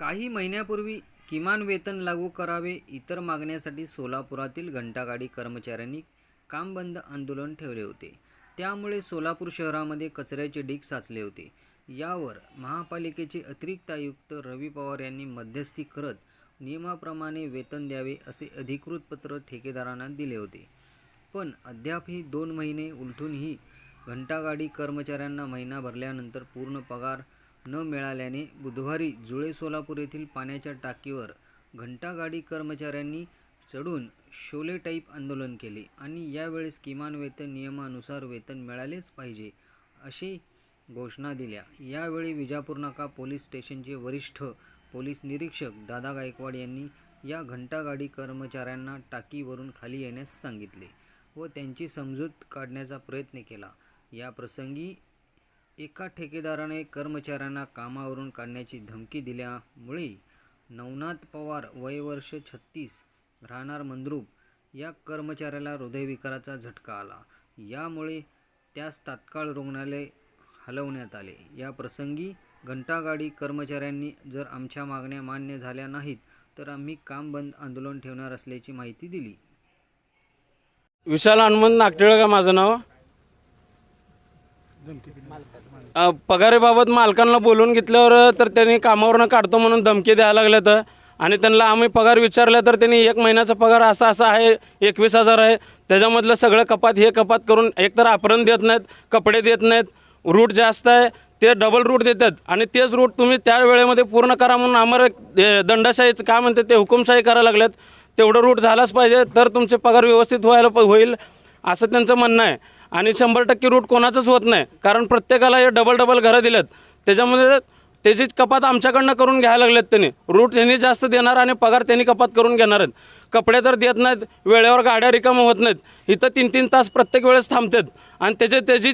काही महिन्यापूर्वी किमान वेतन लागू करावे इतर मागण्यासाठी सोलापुरातील घंटागाडी कर्मचाऱ्यांनी काम बंद आंदोलन ठेवले होते. त्यामुळे सोलापूर शहरामध्ये कचऱ्याचे ढीग साचले होते. यावर महापालिकेचे अतिरिक्त आयुक्त रवी पवार यांनी मध्यस्थी करत नियमाप्रमाणे वेतन द्यावे असे अधिकृत पत्र ठेकेदारांना दिले होते. पण अद्यापही दोन महिने उलटूनही घंटागाडी कर्मचाऱ्यांना महिना भरल्यानंतर पूर्ण पगार न मिळाल्याने बुधवारी जुळे सोलापूर येथील पाण्याच्या टाकीवर घंटागाडी कर्मचाऱ्यांनी चढून शोले टाईप आंदोलन केले आणि यावेळेस किमान वेतन नियमानुसार वेतन मिळालेच पाहिजे अशी घोषणा दिल्या. यावेळी विजापूर नाका पोलीस स्टेशनचे वरिष्ठ पोलीस निरीक्षक दादा गायकवाड यांनी या घंटागाडी कर्मचाऱ्यांना टाकीवरून खाली येण्यास सांगितले व त्यांची समजूत काढण्याचा प्रयत्न केला. या प्रसंगी एका ठेकेदाराने कर्मचाऱ्यांना कामावरून काढण्याची धमकी दिल्यामुळे नवनाथ पवार वय वर्ष छत्तीस राहणार मंद्रुप या कर्मचाऱ्याला हृदयविकाराचा झटका आला. यामुळे त्यास तात्काळ रुग्णालय हलवण्यात आले. या प्रसंगी घंटागाडी कर्मचाऱ्यांनी जर आमच्या मागण्या मान्य झाल्या नाहीत तर आम्ही काम बंद आंदोलन ठेवणार असल्याची माहिती दिली. विशाल हनुमंत नागटिळ का माझं नाव? अ, मालकांना बोलून घेतल्यावर तर त्यांनी कामावरनं काढतो म्हणून धमकी द्यायला लागल्या तर आणि त्यांना आम्ही पगार विचारला तर त्यांनी एक महिन्याचा पगार असा असा आहे एकवीस हजार आहे. त्याच्यामधलं सगळं कपात हे कपात करून एकतर आपरण देत नाहीत कपडे देत नाहीत रूट जास्त आहे ते डबल रूट देतात. आणि तेच रूट तुम्ही त्या वेळेमध्ये पूर्ण करा म्हणून आम्हाला ए, दंडशाहीचं काय म्हणते ते हुकुमशाही करायला लागल्यात. तेवढं रूट झालाच पाहिजे तर तुमचे पगार व्यवस्थित व्हायला प- होईल. असं त्यांचं म्हणणं आहे. आणि शंभर टक्के रूट कोणाचंच होत नाही. कारण प्रत्येकाला हे डबल डबल घरं दिलेत. त्याच्यामध्ये त्याचीच कपात आमच्याकडनं करून घ्यायला लागलेत त्यांनी. रूट त्यांनी जास्त देणार आणि पगार त्यांनी कपात करून घेणार आहेत. कपडे तर देत नाहीत वेळेवर गाड्या रिकाम होत नाहीत. इथं तीन तीन तास प्रत्येक वेळेस थांबतात. आणि त्याचे त्याची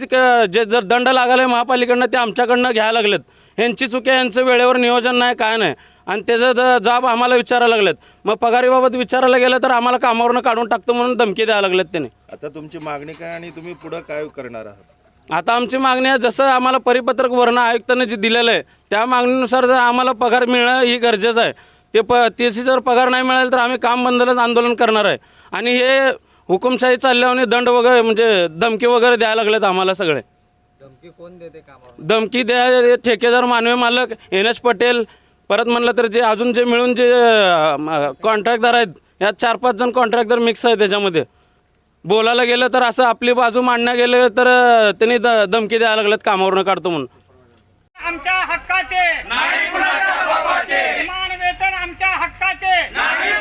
जे जर दंड लागायला महापालिकेकडनं ते आमच्याकडनं घ्यायला लागलेत. ह्यांची चुकी यांचं वेळेवर नियोजन नाही काय नाही. आणि त्याचं ज- जाब आम्हाला विचारायला लागलेत. मग पगारीबाबत विचारायला गेलं तर आम्हाला कामावरनं काढून टाकतो म्हणून धमकी द्यायला लागलेत त्यांनी. आता तुमची मागणी काय आणि तुम्ही पुढं काय करणार आहात? आता आमची मागणी आहे जसं आम्हाला परिपत्रक वर्ण आयुक्तांनी जे दिलेलं आहे त्या मागणीनुसार जर आम्हाला पगार मिळणं ही गरजेचं आहे. ते प त्याची जर पगार नाही मिळाला तर आम्ही काम बंदलच आंदोलन करणार आहे. आणि हे हुकुमशाही चालल्याने दंड वगैरे म्हणजे धमकी वगैरे द्यायला लागलेत आम्हाला सगळे. धमकी द्या ठेकेदार मानवी मालक एन एस पटेल परत म्हणलं तर जे अजून जे मिळून जे कॉन्ट्रॅक्टदार आहेत यात चार पाच जण कॉन्ट्रॅक्टर मिक्स आहे त्याच्यामध्ये. बोलायला गेलं तर असं आपली बाजू मांडण्या गेलं तर त्यांनी द धमकी द्यायला लागल्यात कामावरनं काढतो म्हणून. आमच्या हक्काचे. नाही किमान वेतन आमच्या हक्काचे. नाही